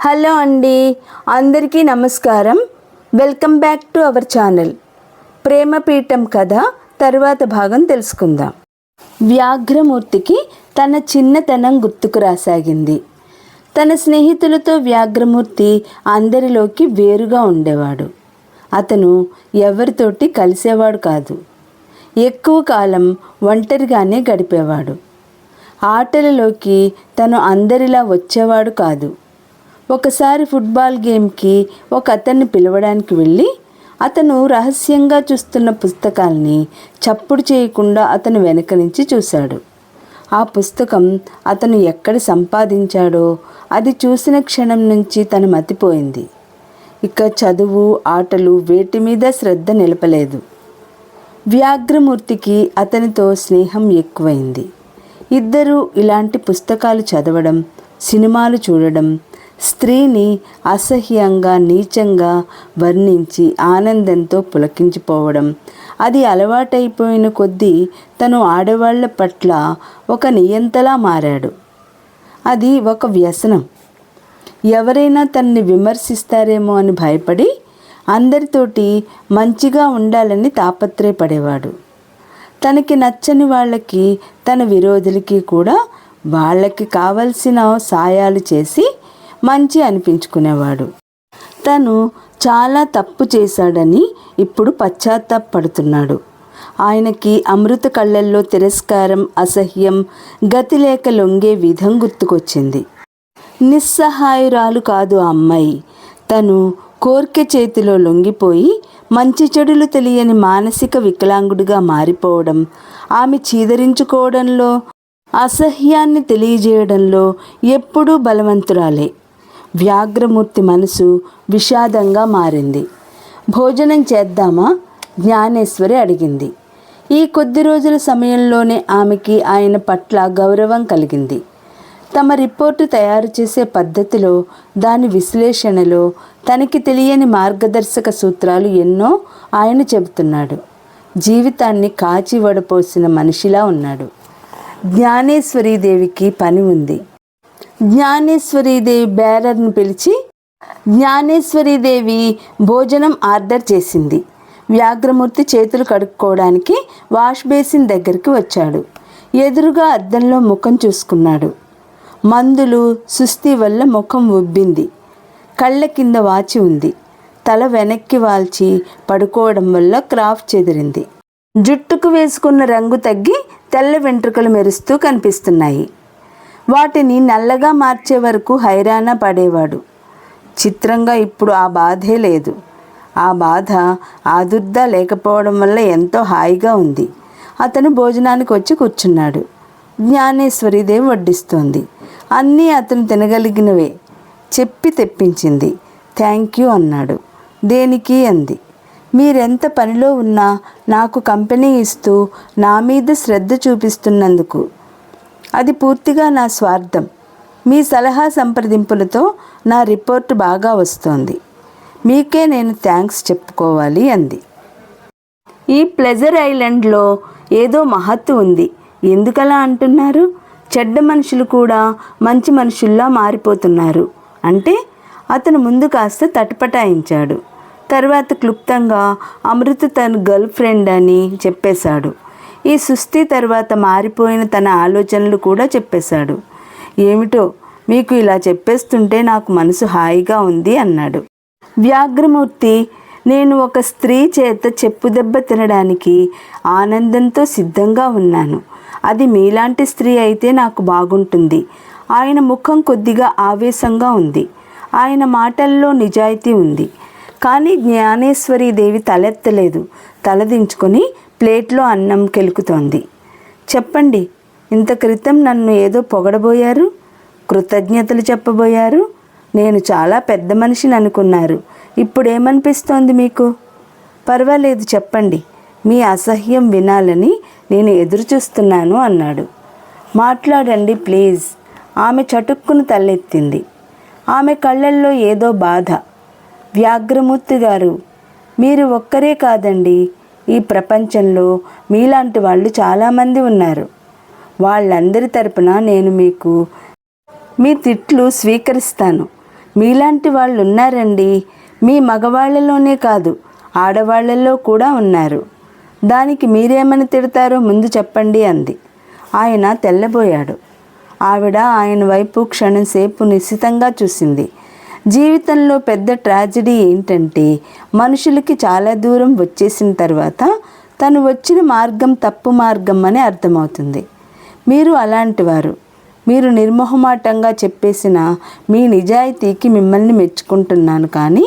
Hello అండి అందరికీ నమస్కారం. Welcome back to our channel. ప్రేమపీఠం కథ తరువాత భాగం తెలుసుకుందాం. వ్యాఘ్రమూర్తికి తన చిన్నతనం గుర్తుకు రాసాగింది. తన స్నేహితులతో వ్యాఘ్రమూర్తి అందరిలోకి వేరుగా ఉండేవాడు. అతను ఎవరితోటి కలిసేవాడు కాదు. ఎక్కువ కాలం ఒంటరిగానే గడిపేవాడు. ఆటలలోకి తను అందరిలా వచ్చేవాడు కాదు. ఒకసారి ఫుట్బాల్ గేమ్కి ఒక అతన్ని పిలవడానికి వెళ్ళి అతను రహస్యంగా చూస్తున్న పుస్తకాల్ని చప్పుడు చేయకుండా అతను వెనక నుంచి చూశాడు. ఆ పుస్తకం అతను ఎక్కడ సంపాదించాడో అది చూసిన క్షణం నుంచి తను మతిపోయింది. ఇక చదువు ఆటలు వేటి మీద శ్రద్ధ నిలపలేదు. వ్యాఘ్రమూర్తికి అతనితో స్నేహం ఎక్కువైంది. ఇద్దరూ ఇలాంటి పుస్తకాలు చదవడం సినిమాలు చూడడం స్త్రీని అసహ్యంగా నీచంగా వర్ణించి ఆనందంతో పులకించిపోవడం. అది అలవాటైపోయిన కొద్దీ తను ఆడవాళ్ళ పట్ల ఒక నియంతలా మారాడు. అది ఒక వ్యసనం. ఎవరైనా తనని విమర్శిస్తారేమో అని భయపడి అందరితోటి మంచిగా ఉండాలని తాపత్రయపడేవాడు. తనకి నచ్చని వాళ్ళకి తన విరోధులకి కూడా వాళ్ళకి కావలసిన సాయాలు చేసి మంచి అనిపించుకునేవాడు. తను చాలా తప్పు చేశాడని ఇప్పుడు పశ్చాత్తాపడుతున్నాడు. ఆయనకి అమృత కళ్ళల్లో తిరస్కారం అసహ్యం గతిలేక లొంగే విధం గుర్తుకొచ్చింది. నిస్సహాయురాలు కాదు ఆ అమ్మాయి. తను కోర్కె చేతిలో లొంగిపోయి మంచి చెడులు తెలియని మానసిక వికలాంగుడిగా మారిపోవడం ఆమె చీదరించుకోవడంలో అసహ్యాన్ని తెలియజేయడంలో ఎప్పుడూ బలవంతురాలే. వ్యాఘ్రమూర్తి మనసు విషాదంగా మారింది. భోజనం చేద్దామా? జ్ఞానేశ్వరి అడిగింది. ఈ కొద్ది రోజుల సమయంలోనే ఆమెకి ఆయన పట్ల గౌరవం కలిగింది. తమ రిపోర్టు తయారు చేసే పద్ధతిలో దాని విశ్లేషణలో తనకి తెలియని మార్గదర్శక సూత్రాలు ఎన్నో ఆయన చెబుతున్నాడు. జీవితాన్ని కాచి వడపోసిన మనిషిలా ఉన్నాడు. జ్ఞానేశ్వరీదేవికి పని ఉంది. జ్ఞానేశ్వరీదేవి బేరర్ను పిలిచి జ్ఞానేశ్వరీదేవి భోజనం ఆర్డర్ చేసింది. వ్యాఘ్రమూర్తి చేతులు కడుక్కోవడానికి వాష్ బేసిన్ దగ్గరికి వచ్చాడు. ఎదురుగా అద్దంలో ముఖం చూసుకున్నాడు. మందులు సుస్థి వల్ల ముఖం ఉబ్బింది. కళ్ళ కింద వాచి ఉంది. తల వెనక్కి వాల్చి పడుకోవడం వల్ల క్రాఫ్ చెదిరింది. జుట్టుకు వేసుకున్న రంగు తగ్గి తెల్ల వెంట్రుకలు మెరుస్తూ కనిపిస్తున్నాయి. వాటిని నల్లగా మార్చే వరకు హైరాణ పడేవాడు. చిత్రంగా ఇప్పుడు ఆ బాధే లేదు. ఆ బాధ ఆదుర్దా లేకపోవడం వల్ల ఎంతో హాయిగా ఉంది. అతను భోజనానికి వచ్చి కూర్చున్నాడు. జ్ఞానేశ్వరిదేవి వడ్డిస్తోంది. అన్నీ అతను తినగలిగినవే. చెప్పి తెప్పించింది. థ్యాంక్ యూ అన్నాడు. దేనికి అంది. మీరెంత పనిలో ఉన్నా నాకు కంపెనీ ఇస్తూ నా మీద శ్రద్ధ చూపిస్తున్నందుకు. అది పూర్తిగా నా స్వార్థం. మీ సలహా సంప్రదింపులతో నా రిపోర్ట్ బాగా వస్తోంది. మీకే నేను థ్యాంక్స్ చెప్పుకోవాలి అంది. ఈ ప్లెజర్ ఐలాండ్లో ఏదో మహత్తు ఉంది. ఎందుకలా అంటున్నారు? చెడ్డ మనుషులు కూడా మంచి మనుషుల్లా మారిపోతున్నారు. అంటే అతను ముందు కాస్త తటపటాయించాడు. తర్వాత క్లుప్తంగా అమృత తన గర్ల్ ఫ్రెండ్ అని చెప్పేశాడు. ఈ సుస్థి తర్వాత మారిపోయిన తన ఆలోచనలు కూడా చెప్పేశాడు. ఏమిటో మీకు ఇలా చెప్పేస్తుంటే నాకు మనసు హాయిగా ఉంది అన్నాడు. వ్యాఘ్రమూర్తి నేను ఒక స్త్రీ చేత చెప్పుదెబ్బ తినడానికి ఆనందంతో సిద్ధంగా ఉన్నాను. అది మీలాంటి స్త్రీ అయితే నాకు బాగుంటుంది. ఆయన ముఖం కొద్దిగా ఆవేశంగా ఉంది. ఆయన మాటల్లో నిజాయితీ ఉంది. కానీ జ్ఞానేశ్వరి దేవి తలెత్తలేదు. తలదించుకొని ప్లేట్లో అన్నం కెలుకుతోంది. చెప్పండి ఇంత క్రితం నన్ను ఏదో పొగడబోయారు? కృతజ్ఞతలు చెప్పబోయారు? నేను చాలా పెద్ద మనిషిని అనుకున్నారు. ఇప్పుడేమనిపిస్తోంది మీకు? పర్వాలేదు చెప్పండి. మీ అసహ్యం వినాలని నేను ఎదురు చూస్తున్నాను అన్నాడు. మాట్లాడండి ప్లీజ్. ఆమె చటుక్కును తలెత్తింది. ఆమె కళ్ళల్లో ఏదో బాధ. వ్యాఘ్రమూర్తి గారు మీరు ఒక్కరే కాదండి. ఈ ప్రపంచంలో మీలాంటి వాళ్ళు చాలామంది ఉన్నారు. వాళ్ళందరి తరపున నేను మీకు మీ తిట్లు స్వీకరిస్తాను. మీలాంటి వాళ్ళు ఉన్నారండి మీ మగవాళ్ళలోనే కాదు ఆడవాళ్ళల్లో కూడా ఉన్నారు. దానికి మీరేమని తిడతారో ముందు చెప్పండి అంది. ఆయన తెల్లబోయాడు. ఆవిడ ఆయన వైపు క్షణంసేపు నిశ్చితంగా చూసింది. జీవితంలో పెద్ద ట్రాజడీ ఏంటంటే మనుషులకి చాలా దూరం వచ్చేసిన తర్వాత తను వచ్చిన మార్గం తప్పు మార్గం అని అర్థమవుతుంది. మీరు అలాంటివారు. మీరు నిర్మోహమాటంగా చెప్పేసిన మీ నిజాయితీకి మిమ్మల్ని మెచ్చుకుంటున్నాను కానీ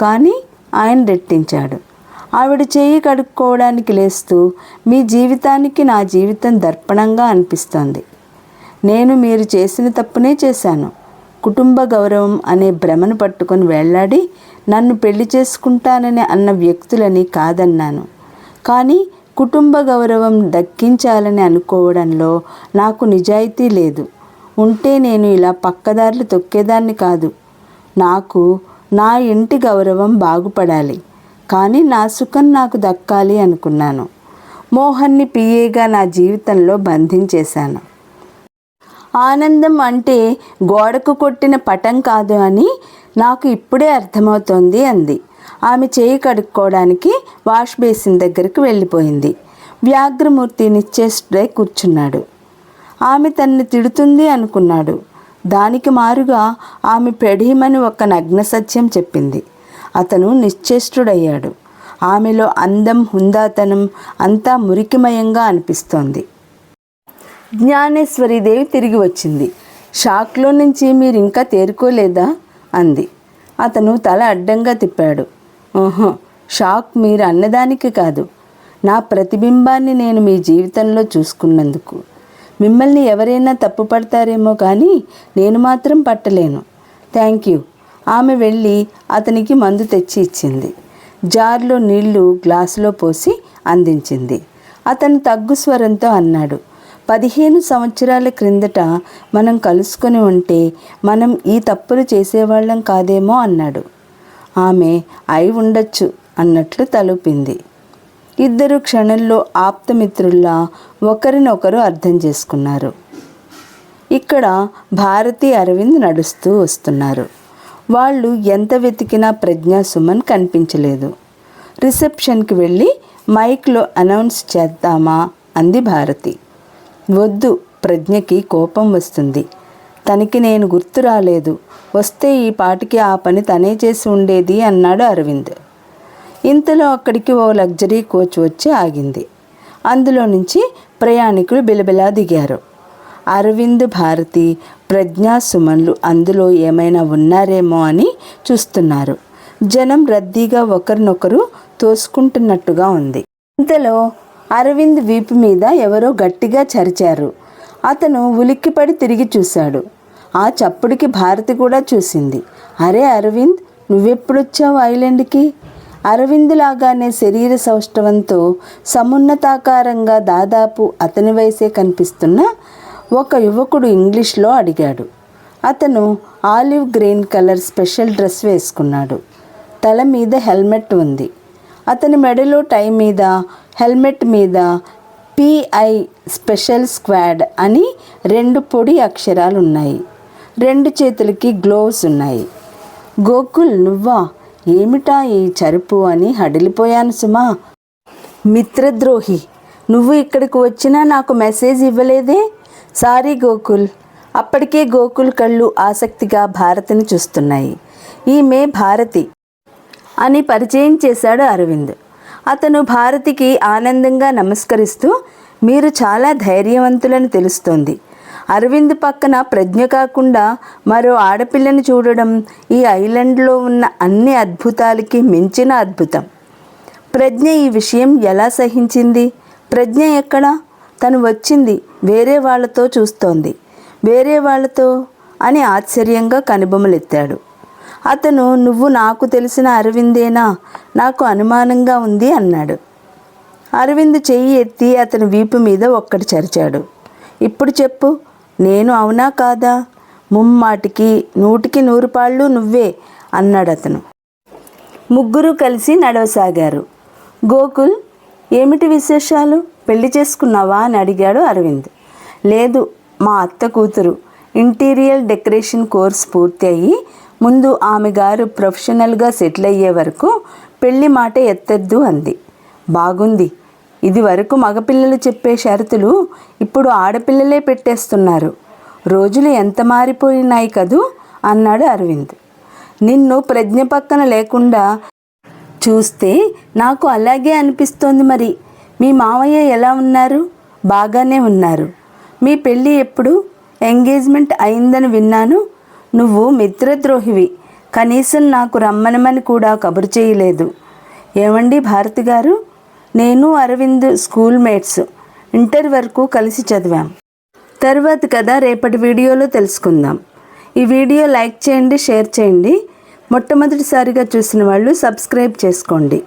కానీ ఆయన రెట్టించాడు. ఆవిడ చేయి కడుక్కోవడానికి లేస్తూ మీ జీవితానికి నా జీవితం దర్పణంగా అనిపిస్తోంది. నేను మీరు చేసిన తప్పునే చేశాను. కుటుంబ గౌరవం అనే భ్రమను పట్టుకొని వెళ్ళాడి నన్ను పెళ్ళి చేసుకుంటానని అన్న వ్యక్తులని కాదన్నాను. కానీ కుటుంబ గౌరవం దక్కించాలని అనుకోవడంలో నాకు నిజాయితీ లేదు. ఉంటే నేను ఇలా పక్కదారులు తొక్కేదాన్ని కాదు. నాకు నా ఇంటి గౌరవం బాగుపడాలి. కానీ నా సుఖం నాకు దక్కాలి అనుకున్నాను. మోహన్ని పిఏగా నా జీవితంలో బంధించేశాను. ఆనందం అంటే గోడకు కొట్టిన పటం కాదు అని నాకు ఇప్పుడే అర్థమవుతోంది అంది. ఆమె చేయి కడుక్కోవడానికి వాష్ బేసిన్ దగ్గరికి వెళ్ళిపోయింది. వ్యాఘ్రమూర్తి నిశ్చేష్టుడై కూర్చున్నాడు. ఆమె తన్ని తిడుతుంది అనుకున్నాడు. దానికి మారుగా ఆమె పెడీమని ఒక నగ్న సత్యం చెప్పింది. అతను నిశ్చేష్టుడయ్యాడు. ఆమెలో అందం హుందాతనం అంతా మురికిమయంగా అనిపిస్తోంది. జ్ఞానేశ్వరీదేవి తిరిగి వచ్చింది. షాక్లో నుంచి మీరు ఇంకా తేరుకోలేదా? అంది. అతను తల అడ్డంగా తిప్పాడు. ఓహో షాక్ మీరు అన్నదానికి కాదు. నా ప్రతిబింబాన్ని నేను మీ జీవితంలో చూసుకున్నందుకు. మిమ్మల్ని ఎవరైనా తప్పు పడతారేమో కానీ నేను మాత్రం పట్టలేను. Thank you. ఆమె వెళ్ళి అతనికి మందు తెచ్చి ఇచ్చింది. జార్లో నీళ్ళు గ్లాసులో పోసి అందించింది. అతను తగ్గు స్వరంతో అన్నాడు. పదిహేను సంవత్సరాల క్రిందట మనం కలుసుకొని ఉంటే మనం ఈ తప్పులు చేసేవాళ్ళం కాదేమో అన్నాడు. ఆమె అయి ఉండొచ్చు అన్నట్లు తలుపింది. ఇద్దరు క్షణంలో ఆప్తమిత్రుల్లా ఒకరినొకరు అర్థం చేసుకున్నారు. ఇక్కడ భారతి అరవింద్ నడుస్తూ వస్తున్నారు. వాళ్ళు ఎంత వెతికినా ప్రజ్ఞా సుమన్ కనిపించలేదు. రిసెప్షన్కి వెళ్ళి మైక్లో అనౌన్స్ చేద్దామా అంది భారతి. వద్దు ప్రజ్ఞకి కోపం వస్తుంది. తనకి నేను గుర్తు రాలేదు. వస్తే ఈ పాటికి ఆ పని తనే చేసి ఉండేది అన్నాడు అరవింద్. ఇంతలో అక్కడికి ఓ లగ్జరీ కోచ్ వచ్చి ఆగింది. అందులో నుంచి ప్రయాణికులు బిలబిలా దిగారు. అరవింద్ భారతి ప్రజ్ఞా సుమన్లు అందులో ఏమైనా ఉన్నారేమో అని చూస్తున్నారు. జనం రద్దీగా ఒకరినొకరు తోసుకుంటున్నట్టుగా ఉంది. ఇంతలో అరవింద్ వీపు మీద ఎవరో గట్టిగా చరిచారు. అతను ఉలిక్కిపడి తిరిగి చూశాడు. ఆ చప్పుడికి భారతి కూడా చూసింది. అరే అరవింద్ నువ్వెప్పుడొచ్చావు ఐలాండ్కి? అరవింద్ లాగానే శరీర సౌష్ఠవంతో సమున్నతాకారంగా దాదాపు అతని వయసే కనిపిస్తున్న ఒక యువకుడు ఇంగ్లీష్లో అడిగాడు. అతను olive green colour special dress వేసుకున్నాడు. తల మీద హెల్మెట్ ఉంది. అతని మెడలో టై మీద హెల్మెట్ మీద పిఐ స్పెషల్ స్క్వాడ్ అని రెండు పొడి అక్షరాలు ఉన్నాయి రెండు చేతులకి గ్లోవ్స్ ఉన్నాయి. గోకుల్ నువ్వా? ఏమిటా ఈ చరుపు అని హడిలిపోయాను సుమా. మిత్రద్రోహి నువ్వు ఇక్కడికి వచ్చినా నాకు మెసేజ్ ఇవ్వలేదే? సారీ గోకుల్. అప్పటికే గోకుల్ కళ్ళు ఆసక్తిగా భారతిని చూస్తున్నాయి. ఈమె భారతి అని పరిచయం చేశాడు అరవింద్. అతను భారతికి ఆనందంగా నమస్కరిస్తూ మీరు చాలా ధైర్యవంతులని తెలుస్తోంది. అరవింద్ పక్కన ప్రజ్ఞ కాకుండా మరో ఆడపిల్లని చూడడం ఈ ఐలాండ్లో ఉన్న అన్ని అద్భుతాలకి మించిన అద్భుతం. ప్రజ్ఞ ఈ విషయం ఎలా సహించింది? ప్రజ్ఞ ఎక్కడ? తను వచ్చింది వేరే వాళ్ళతో చూస్తోంది. వేరే వాళ్ళతో? అని ఆశ్చర్యంగా కనుబొమ్మలెత్తాడు అతను నువ్వు నాకు తెలిసిన అరవిందేనా? నాకు అనుమానంగా ఉంది అన్నాడు. అరవింద్ చెయ్యి ఎత్తి అతని వీపు మీద ఒక్కటి చరిచాడు. ఇప్పుడు చెప్పు నేను అవునా కాదా? ముమ్మాటికి నూటికి నూరు పాళ్ళు నువ్వే అన్నాడు అతను. ముగ్గురు కలిసి నడవసాగారు. గోకుల్ ఏమిటి విశేషాలు? పెళ్ళి చేసుకున్నావా అని అడిగాడు అరవింద్. లేదు మా అత్త కూతురు. ఇంటీరియర్ డెకరేషన్ కోర్స్ పూర్తి అయ్యి ముందు ఆమె గారు ప్రొఫెషనల్గా సెటిల్ అయ్యే వరకు పెళ్ళి మాట ఎత్తద్దు అంది. బాగుంది. ఇది వరకు మగపిల్లలు చెప్పే షరతులు ఇప్పుడు ఆడపిల్లలే పెట్టేస్తున్నారు. రోజులు ఎంత మారిపోయినాయి కదూ? అన్నాడు అరవింద్. నిన్ను ప్రజ్ఞ పక్కన లేకుండా చూస్తే నాకు అలాగే అనిపిస్తోంది మరి. మీ మామయ్య ఎలా ఉన్నారు? బాగానే ఉన్నారు. మీ పెళ్ళి ఎప్పుడు? ఎంగేజ్మెంట్ అయిందని విన్నాను. నువ్వు మిత్రద్రోహివి. కనీసం నాకు రమ్మనమని కూడా కబురు చేయలేదు. ఏమండి భారతి గారు? నేను అరవింద్ స్కూల్ మేట్స్ ఇంటర్ వరకు కలిసి చదివాం. తర్వాత కదా రేపటి వీడియోలో తెలుసుకుందాం. ఈ వీడియో లైక్ చేయండి షేర్ చేయండి. మొట్టమొదటిసారిగా చూసిన వాళ్ళు సబ్స్క్రైబ్ చేసుకోండి.